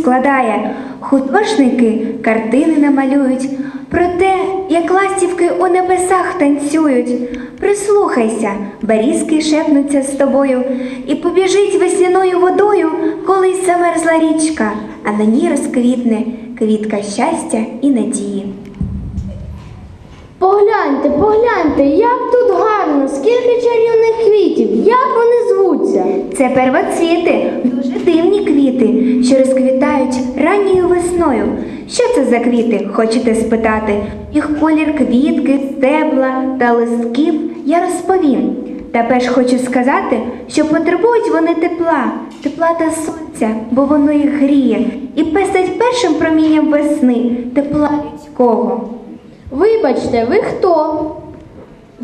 складає, художники картини намалюють, про те, як ластівки у небесах танцюють. Прислухайся, берізки шепнуться з тобою, і побіжить весняною водою, колись замерзла річка, а на ній розквітне квітка щастя і надії. Погляньте, погляньте, як тут гарно, скільки чарівних квітів, як вони звуться. Це первоцвіти, що розквітають ранньою весною. Що це за квіти, хочете спитати? Їх колір квітки, стебла та листків я розповім. Та перш хочу сказати, що потребують вони тепла, тепла та сонця, бо воно їх гріє і пестить першим промінням весни, тепла людського. Вибачте, ви хто?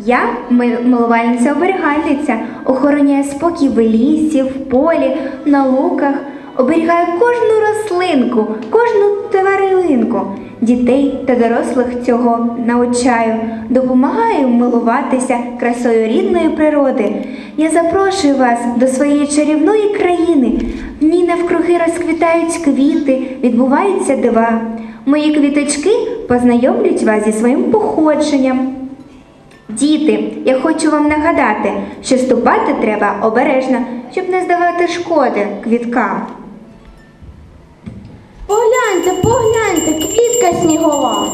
Я ми- милувальниця оберігальниця, охороняю спокій в лісі, в полі, на луках, оберігаю кожну рослинку, кожну тваринку. Дітей та дорослих цього навчаю, допомагаю милуватися красою рідної природи. Я запрошую вас до своєї чарівної країни. В ній навкруги розквітають квіти, відбуваються дива. Мої квіточки познайомлять вас зі своїм походженням. Діти, я хочу вам нагадати, що ступати треба обережно, щоб не здавати шкоди квіткам. Погляньте, погляньте, квітка снігова.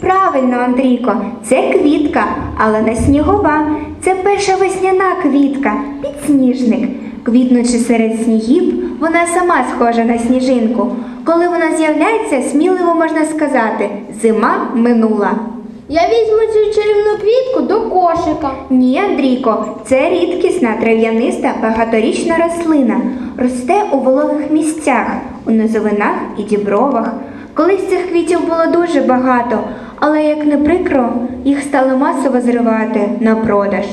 Правильно, Андрійко, це квітка, але не снігова. Це перша весняна квітка, підсніжник. Квітнучи серед снігів, вона сама схожа на сніжинку. Коли вона з'являється, сміливо можна сказати, зима минула. Я візьму цю чарівну квітку до кошика. Ні, Андрійко, це рідкісна трав'яниста багаторічна рослина. Росте у вологих місцях, у низовинах і дібровах. Колись цих квітів було дуже багато, але як не прикро, їх стали масово зривати на продаж.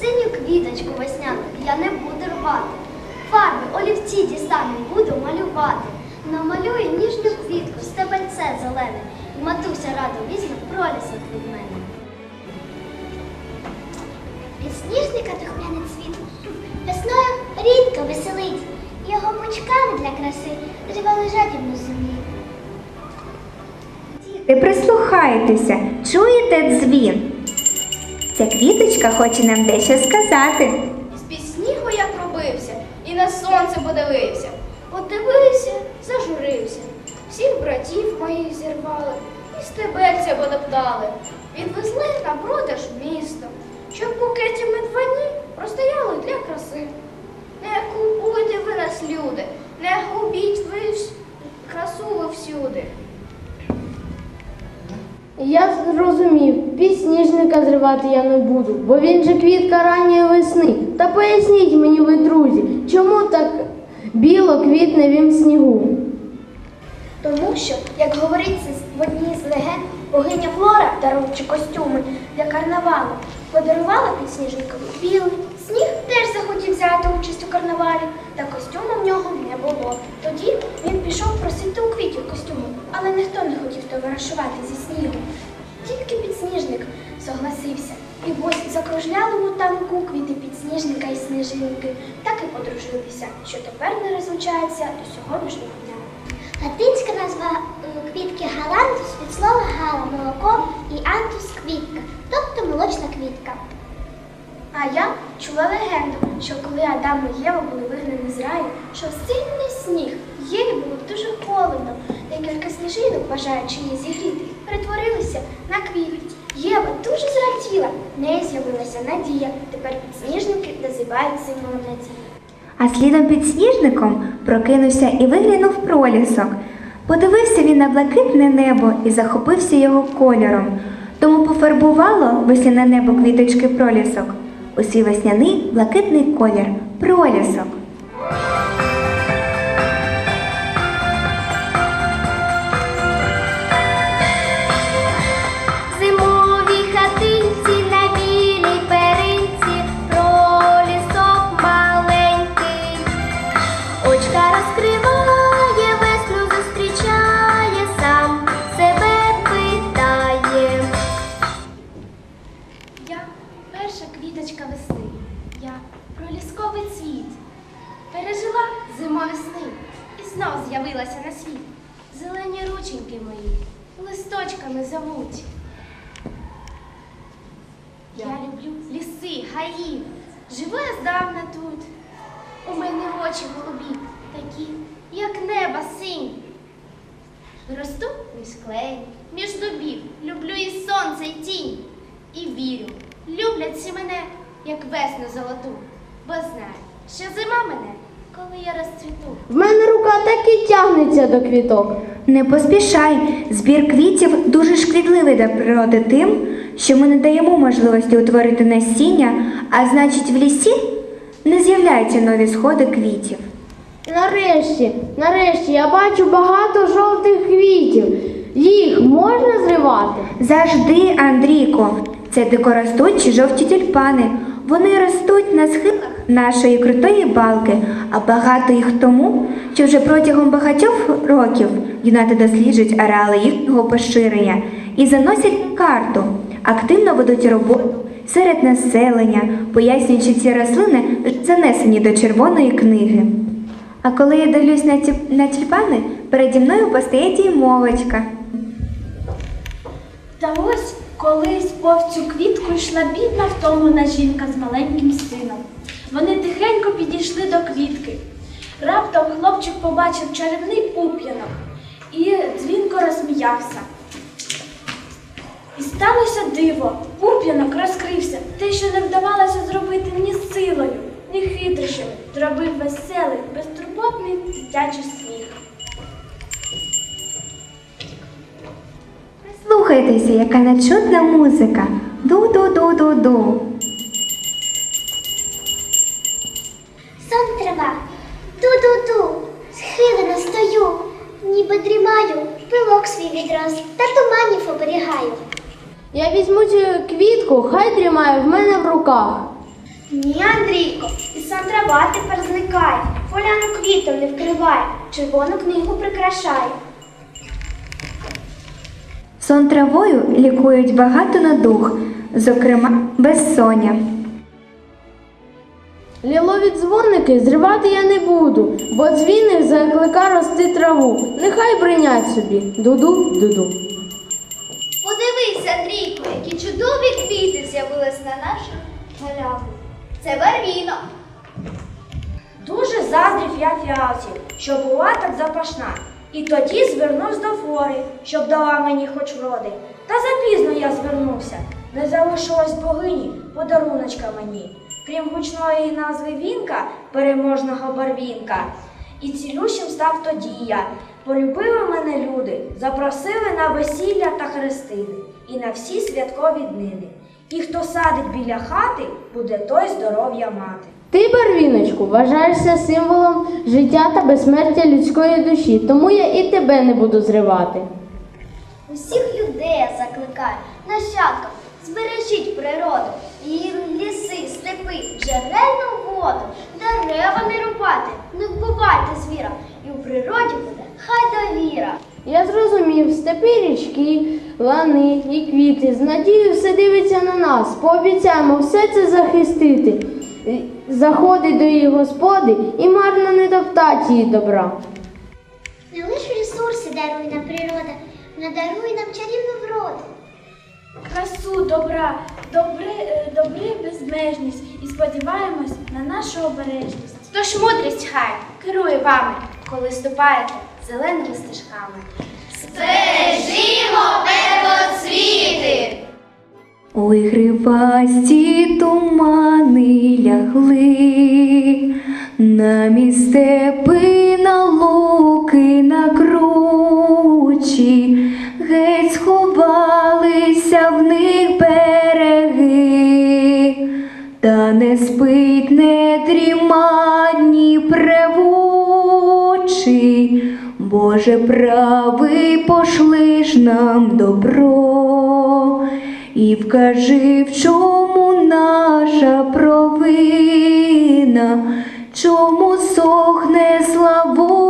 Синю квіточку весняну я не буду рвати. Фарби, олівці дістану, буду малювати. Намалюю ніжну квітку, стебельце зелене. І матуся радо візьме пролісок від мене. Підсніжника духмяне цвіт. Весною рідко веселить. Його пучками для краси жадібно в землі. Діти, прислухайтеся, чуєте дзвін? Ця квіточка хоче нам дещо сказати. З-під снігу я пробився і на сонце подивився. Подивився, зажурився. Всіх братів моїх зірвали, і стебельця подоптали. Відвезли на продаж в місто, щоб букеті медвані простояли для краси. Не купуйте ви нас, люди, не губіть ви красу ви всюди. Я зрозумів, підсніжника зривати я не буду, бо він же квітка ранньої весни. Та поясніть мені, ви, друзі, чому так біло квітне він в снігу? Тому що, як говориться в одній з легенд, богиня Флора, даруючи костюми для карнавалу, подарувала підсніжникові білий. Сніг теж захотів взяти участь у карнавалі, та костюму в нього не було. Тоді він пішов просити у квітів костюму, але ніхто не хотів товаришувати зі снігом. Тільки підсніжник согласився. І ось закружляли у танку квіти підсніжника і сніжинки, так і подружилися, що тепер не розлучаються до сьогоднішнього дня. Латинська назва е, квітки галантус від слова гала молоко і антус квітка, тобто молочна квітка. А я чула легенду, що коли Адам і Єва були вигнані з раю, що сильний сніг, Єві було дуже холодно. Декілька сніжинок, бажаючи її зігріти, перетворилися на квіти. Єва дуже зраділа. В неї з'явилася надія. Тепер підсніжники називають символом надії. А слідом під сніжником прокинувся і виглянув пролісок. Подивився він на блакитне небо і захопився його кольором. Тому пофарбувало весняне небо квіточки пролісок. У свій весняний блакитний колір пролісок. Ліси, живу я здавна тут. У мене очі голубі, такі, як неба синь. Росту між клей, між дубів, люблю і сонце, і тінь. І вірю, люблять всі мене, як весну золоту, бо знаю, що зима мене, коли я розцвіту. В мене рука так і тягнеться до квіток. Не поспішай, збір квітів дуже шкідливий для природи тим, що ми не даємо можливості утворити насіння, а значить в лісі не з'являються нові сходи квітів. Нарешті, нарешті я бачу багато жовтих квітів. Їх можна зривати? Завжди, Андрійко, це дикоростучі жовті тюльпани. Вони ростуть на схилах нашої крутої балки, а багато їх тому, що вже протягом багатьох років юнати досліджують ареали їхнього поширення і заносять карту, активно ведуть роботу серед населення, пояснюючи ці рослини занесені до червоної книги. А коли я дивлюсь на ті на тюльпани, переді мною постає діймовочка. Та ось колись повз цю квітку йшла бідна втомлена жінка з маленьким сином. Вони тихенько підійшли до квітки. Раптом хлопчик побачив чарівний пуп'янок і дзвінко розсміявся. І сталося диво. Пуп'янок розкрився. Те, що не вдавалося зробити ні силою, ні хитрощами, зробив веселий, безтурботний дитячий сміх. Слухайтеся, яка нечутна музика. Ду-ду-ду-ду-ду. Сон трава. Ду-ду-ду. Схилено стою, ніби дрімаю, пилок свій відрос та туманів оберігаю. Я візьму цю квітку, хай тримає в мене в руках. Ні, Андрійко, і сам трава тепер зникає, поляну квітом не вкриває, червону книгу прикрашає. Сон травою лікують багато надух, зокрема безсоння. Лілові дзвоники зривати я не буду, бо дзвіник заклика рости траву. Нехай бринять собі. Дуду, чудові квіти з'явились на наших галявах. Це барвінок. Дуже заздрів я фіалці, що була так запашна. І тоді звернувся до флори, щоб дала мені хоч вроди. Та запізно я звернувся. Не залишилось богині подаруночка мені. Крім гучної назви вінка, переможного барвінка. І цілющим став тоді я. Полюбили мене люди, запросили на весілля та хрестини і на всі святкові днини. І хто садить біля хати, буде той здоров'я мати. Ти, барвіночку, вважаєшся символом життя та безсмертя людської душі, тому я і тебе не буду зривати. Усіх людей я закликаю, нащадкам, збережіть природу, її ліси, степи, джерельну воду, дерева не рубайте, не вбивайте звіра, і у природі буде хай довіра. Я зрозумів, степи річки, лани і квіти з надією все дивиться на нас. Пообіцяємо все це захистити. Заходить до її господи і марно не топтать її добра. Не лише ресурси дарує нам природа, вона дарує нам чарівну вроду. красу, добра, добри, е, добри безмежність і сподіваємось на нашу обережність. Тож мудрість хай керує вами, коли ступаєте зеленими стежками. Стежімо первоцвіти! Ой, гривасті тумани лягли, на містепи, на луки, на кручі, геть сховалися в них Боже правий, пошли ж нам добро. І вкажи, в чому наша провина, чому сохне Славута